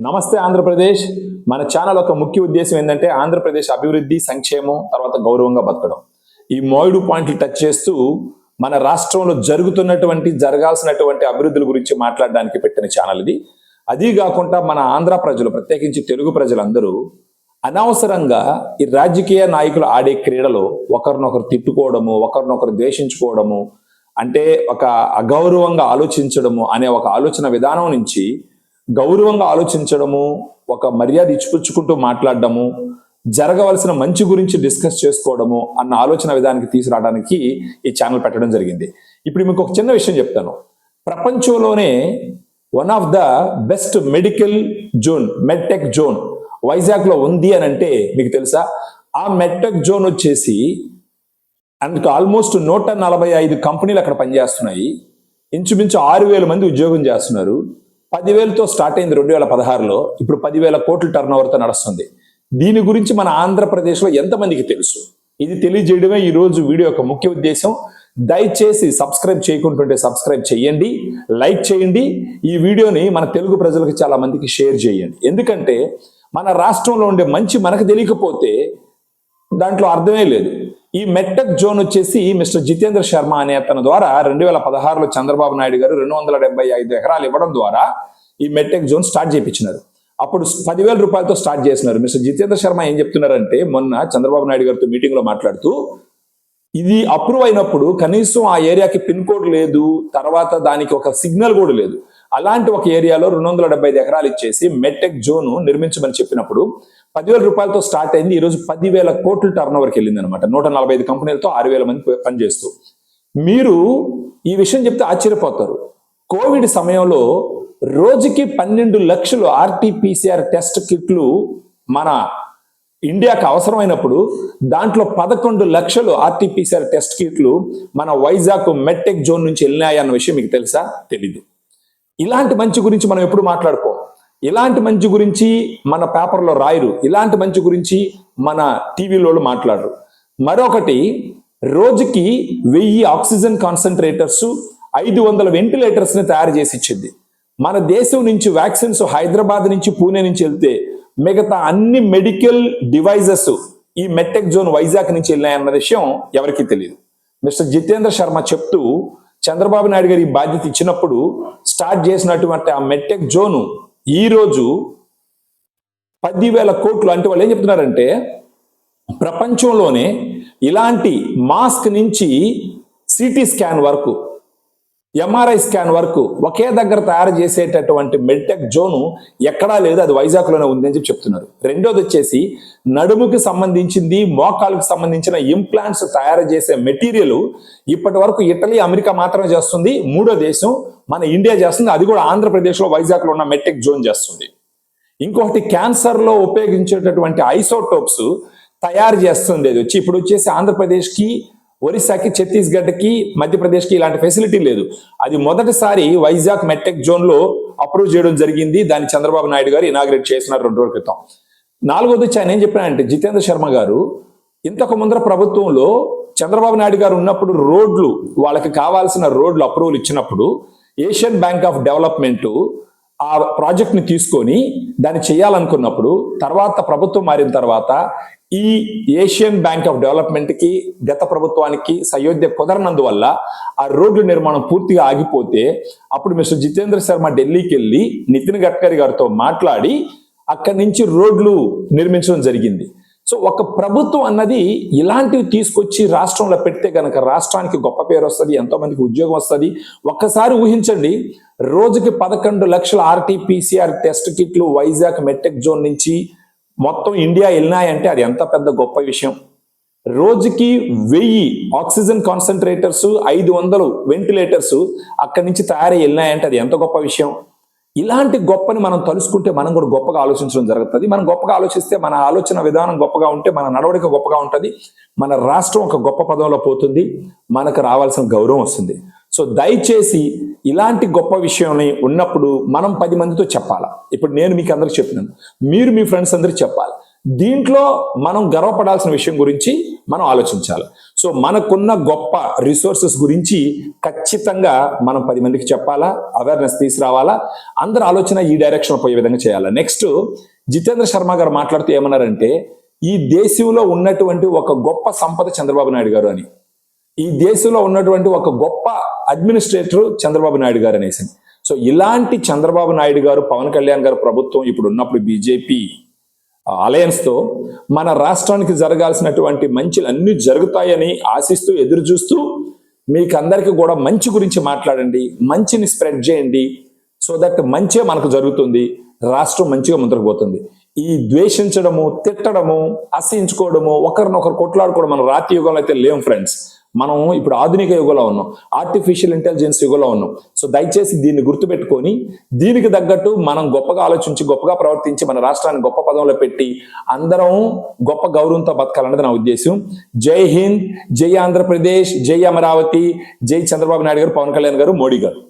నమస్తే ఆంధ్రప్రదేశ్. మన ఛానల్ ఒక ముఖ్య ఉద్దేశం ఏంటంటే ఆంధ్రప్రదేశ్ అభివృద్ధి సంక్షేమం తర్వాత గౌరవంగా బతకడం. ఈ మోయిడు పాయింట్లు టచ్ చేస్తూ మన రాష్ట్రంలో జరుగుతున్నటువంటి జరగాల్సినటువంటి అభివృద్ధుల గురించి మాట్లాడడానికి పెట్టిన ఛానల్ ఇది. అదీ కాకుండా మన ఆంధ్ర ప్రజలు ప్రత్యేకించి తెలుగు ప్రజలందరూ అనవసరంగా ఈ రాజకీయ నాయకులు ఆడే క్రీడలో ఒకరినొకరు తిట్టుకోవడము ఒకరినొకరు ద్వేషించుకోవడము అంటే ఒక అగౌరవంగా ఆలోచించడము అనే ఒక ఆలోచన విధానం నుంచి గౌరవంగా ఆలోచించడము ఒక మర్యాద ఇచ్చిపుచ్చుకుంటూ మాట్లాడడము జరగవలసిన మంచి గురించి డిస్కస్ చేసుకోవడము అన్న ఆలోచన విధానానికి తీసుకురావడానికి ఈ ఛానల్ పెట్టడం జరిగింది. ఇప్పుడు మీకు ఒక చిన్న విషయం చెప్తాను. ప్రపంచంలోనే one of the best medical zone medtech zone వైజాగ్లో ఉంది అని అంటే మీకు తెలుసా? ఆ మెడ్టెక్ జోన్ వచ్చేసి అందుకు ఆల్మోస్ట్ నూట నలభై ఐదు కంపెనీలు అక్కడ పనిచేస్తున్నాయి. ఇంచుమించు ఆరు వేల మంది ఉద్యోగం చేస్తున్నారు. పదివేలతో స్టార్ట్ అయింది రెండు వేల పదహారులో ఇప్పుడు పదివేల కోట్ల టర్న్ ఓవర్తో నడుస్తుంది. దీని గురించి మన ఆంధ్రప్రదేశ్లో ఎంతమందికి తెలుసు? ఇది తెలియజేయడమే ఈ రోజు వీడియో యొక్క ముఖ్య ఉద్దేశం. దయచేసి సబ్స్క్రైబ్ చేయకుంటుంటే సబ్స్క్రైబ్ చేయండి లైక్ చేయండి ఈ వీడియోని మన తెలుగు ప్రజలకు చాలా మందికి షేర్ చేయండి. ఎందుకంటే మన రాష్ట్రంలో ఉండే మంచి మనకు తెలియకపోతే దాంట్లో అర్థమే లేదు. ఈ మెట్టక్ జోన్ వచ్చేసి మిస్టర్ జితేంద్ర శర్మ అనే అతని ద్వారా రెండు వేల పదహారులో చంద్రబాబు నాయుడు గారు రెండు వందల డెబ్బై ఐదు ఎకరాలు ఇవ్వడం ద్వారా ఈ మెట్టెక్ జోన్ స్టార్ట్ చేయించినారు. అప్పుడు పదివేల రూపాయలతో స్టార్ట్ చేసినారు. మిస్టర్ జితేంద్ర శర్మ ఏం చెప్తున్నారంటే మొన్న చంద్రబాబు నాయుడు గారితో మీటింగ్లో మాట్లాడుతూ ఇది అప్రూవ్ అయినప్పుడు కనీసం ఆ ఏరియాకి పిన్ కోడ్ లేదు తర్వాత దానికి ఒక సిగ్నల్ కూడా లేదు. అలాంటి ఒక ఏరియాలో రెండు వందల డెబ్బై ఐదు ఎకరాలు ఇచ్చేసి మెట్టెక్ జోన్ నిర్మించమని చెప్పినప్పుడు పదివేల రూపాయలతో స్టార్ట్ అయింది. ఈరోజు పదివేల కోట్ల టర్న్ ఓవర్కి వెళ్ళింది అనమాట నూట నలభై ఐదు కంపెనీలతో ఆరు వేల మంది పనిచేస్తూ. మీరు ఈ విషయం చెప్తే ఆశ్చర్యపోతారు. కోవిడ్ సమయంలో రోజుకి పన్నెండు లక్షలు ఆర్టీపీసీఆర్ టెస్ట్ కిట్లు మన ఇండియాకి అవసరమైనప్పుడు దాంట్లో పదకొండు లక్షలు ఆర్టీపీసీఆర్ టెస్ట్ కిట్లు మన వైజాగ్ మెట్టెక్ జోన్ నుంచి వెళ్ళినాయి అన్న విషయం మీకు తెలుసా? తెలీదు. ఇలాంటి మంచి గురించి మనం ఎప్పుడు మాట్లాడుకోం. ఇలాంటి మంచి గురించి మన పేపర్లో రాయరు. ఇలాంటి మంచి గురించి మన టీవీలో మాట్లాడరు. మరొకటి రోజుకి వెయ్యి ఆక్సిజన్ కాన్సన్ట్రేటర్స్ ఐదు వందల వెంటిలేటర్స్ని తయారు చేసి ఇచ్చింది. మన దేశం నుంచి వ్యాక్సిన్స్ హైదరాబాద్ నుంచి పూణే నుంచి వెళ్తే మిగతా అన్ని మెడికల్ డివైజెస్ ఈ మెట్టెక్ జోన్ వైజాగ్ నుంచి వెళ్ళాయన్న విషయం ఎవరికీ తెలియదు. మిస్టర్ జితేంద్ర శర్మ చెప్తూ చంద్రబాబు నాయుడు గారు ఈ బాధ్యత ఇచ్చినప్పుడు స్టార్ట్ చేసినటువంటి ఆ మెట్టెక్ జోను ఈ రోజు పదివేల కోట్లు. అంటే వాళ్ళు ఏం చెప్తున్నారంటే ప్రపంచంలోనే ఇలాంటి మాస్క్ నుంచి సిటీ స్కాన్ వరకు ఎంఆర్ఐ స్కాన్ వరకు ఒకే దగ్గర తయారు చేసేటటువంటి మెడ్టెక్ జోను ఎక్కడా లేదు అది వైజాగ్లోనే ఉంది అని చెప్పి చెప్తున్నారు. రెండోది వచ్చేసి నడుముకి సంబంధించింది మోకాలకు సంబంధించిన ఇంప్లాంట్స్ తయారు చేసే మెటీరియల్ ఇప్పటి వరకు ఇటలీ అమెరికా మాత్రమే చేస్తుంది. మూడో దేశం మన ఇండియా చేస్తుంది. అది కూడా ఆంధ్రప్రదేశ్లో వైజాగ్లో ఉన్న మెట్టెక్ జోన్ చేస్తుంది. ఇంకొకటి క్యాన్సర్లో ఉపయోగించేటటువంటి ఐసోటోప్స్ తయారు చేస్తుంది. అది వచ్చి ఇప్పుడు వచ్చేసి ఆంధ్రప్రదేశ్కి ఒరిస్సాకి ఛత్తీస్గఢ్కి మధ్యప్రదేశ్కి ఇలాంటి ఫెసిలిటీ లేదు. అది మొదటిసారి వైజాగ్ మెట్టెక్ జోన్లో అప్రూవ్ చేయడం జరిగింది. దాన్ని చంద్రబాబు నాయుడు గారు ఇనాగ్రేట్ చేసినారు రెండు రోజుల క్రితం. నాలుగోది వచ్చి ఆయన ఏం చెప్పారంటే జితేంద్ర శర్మ గారు ఇంతకు ముందర ప్రభుత్వంలో చంద్రబాబు నాయుడు గారు ఉన్నప్పుడు రోడ్లు వాళ్ళకి కావాల్సిన రోడ్లు అప్రూవల్ ఇచ్చినప్పుడు ఏషియన్ బ్యాంక్ ఆఫ్ డెవలప్మెంట్ ఆ ప్రాజెక్ట్ని తీసుకొని దాన్ని చేయాలనుకున్నప్పుడు తర్వాత ప్రభుత్వం మారిన తర్వాత ఈ ఏషియన్ బ్యాంక్ ఆఫ్ డెవలప్మెంట్కి గత ప్రభుత్వానికి సయోధ్య కుదరనందువల్ల ఆ రోడ్ల నిర్మాణం పూర్తిగా ఆగిపోతే అప్పుడు మిస్టర్ జితేంద్ర శర్మ ఢిల్లీకి వెళ్ళి నితిన్ గడ్కరీ గారితో మాట్లాడి అక్కడి నుంచి రోడ్లు నిర్మించడం జరిగింది. సో ఒక ప్రభుత్వం అన్నది ఇలాంటివి తీసుకొచ్చి రాష్ట్రంలో పెడితే గనక రాష్ట్రానికి గొప్ప పేరు వస్తుంది ఎంతో మందికి ఉద్యోగం వస్తుంది. ఒక్కసారి ఊహించండి రోజుకి పదకొండు లక్షల ఆర్టీపీసీఆర్ టెస్ట్ కిట్లు వైజాగ్ మెట్టెక్ జోన్ నుంచి మొత్తం ఇండియా వెళ్ళినాయంటే అది ఎంత పెద్ద గొప్ప విషయం. రోజుకి వెయ్యి ఆక్సిజన్ కాన్సన్ట్రేటర్స్ ఐదు వందలు వెంటిలేటర్స్ అక్కడి నుంచి తయారై వెళ్ళినాయంటే అది ఎంత గొప్ప విషయం. ఇలాంటి గొప్పని మనం తలుసుకుంటే మనం కూడా గొప్పగా ఆలోచించడం జరుగుతుంది. మనం గొప్పగా ఆలోచిస్తే మన ఆలోచన విధానం గొప్పగా ఉంటే మన నడవడిక గొప్పగా ఉంటుంది. మన రాష్ట్రం ఒక గొప్ప పదంలో పోతుంది. మనకు రావాల్సిన గౌరవం వస్తుంది. సో దయచేసి ఇలాంటి గొప్ప విషయంని ఉన్నప్పుడు మనం పది మందితో చెప్పాలా? ఇప్పుడు నేను మీకు అందరికి చెప్తున్నాను. మీరు మీ ఫ్రెండ్స్ అందరికి చెప్పాలి. దీంట్లో మనం గర్వపడాల్సిన విషయం గురించి మనం ఆలోచించాలి. సో మనకున్న గొప్ప రిసోర్సెస్ గురించి ఖచ్చితంగా మనం పది మందికి చెప్పాలా? అవేర్నెస్ తీసుకురావాలా? అందరి ఆలోచన ఈ డైరెక్షన్ పోయే విధంగా చేయాలా? నెక్స్ట్ జితేంద్ర శర్మ గారు మాట్లాడుతూ ఏమన్నారంటే ఈ దేశంలో ఉన్నటువంటి ఒక గొప్ప సంపద చంద్రబాబు నాయుడు గారు అని. ఈ దేశంలో ఉన్నటువంటి ఒక గొప్ప అడ్మినిస్ట్రేటర్ చంద్రబాబు నాయుడు గారు అనేసి. సో ఇలాంటి చంద్రబాబు నాయుడు గారు పవన్ కళ్యాణ్ గారు ప్రభుత్వం ఇప్పుడు ఉన్నప్పుడు బీజేపీ అలయన్స్తో మన రాష్ట్రానికి జరగాల్సినటువంటి మంచిలు అన్ని జరుగుతాయని ఆశిస్తూ ఎదురు చూస్తూ మీకు అందరికీ కూడా మంచి గురించి మాట్లాడండి మంచిని స్ప్రెడ్ చేయండి సో దట్ మంచే మనకు జరుగుతుంది రాష్ట్రం మంచిగా ముందుకు పోతుంది. ఈ ద్వేషించడము తిట్టడము అసహించుకోవడము ఒకరినొకరు కొట్లాడుకోవడం మన రాతి యుగంలో అయితే లేం ఫ్రెండ్స్. మనం ఇప్పుడు ఆధునిక యుగంలో ఉన్నాం. ఆర్టిఫిషియల్ ఇంటెలిజెన్స్ యుగంలో ఉన్నాం. సో దయచేసి దీన్ని గుర్తుపెట్టుకొని దీనికి తగ్గట్టు మనం గొప్పగా ఆలోచించి గొప్పగా ప్రవర్తించి మన రాష్ట్రాన్ని గొప్ప పదంలో పెట్టి అందరం గొప్ప గౌరవంతో బతకాలన్నది నా ఉద్దేశం. జై హింద్ జై ఆంధ్రప్రదేశ్ జై అమరావతి జై చంద్రబాబు నాయుడు గారు పవన్ కళ్యాణ్ గారు మోడీ గారు.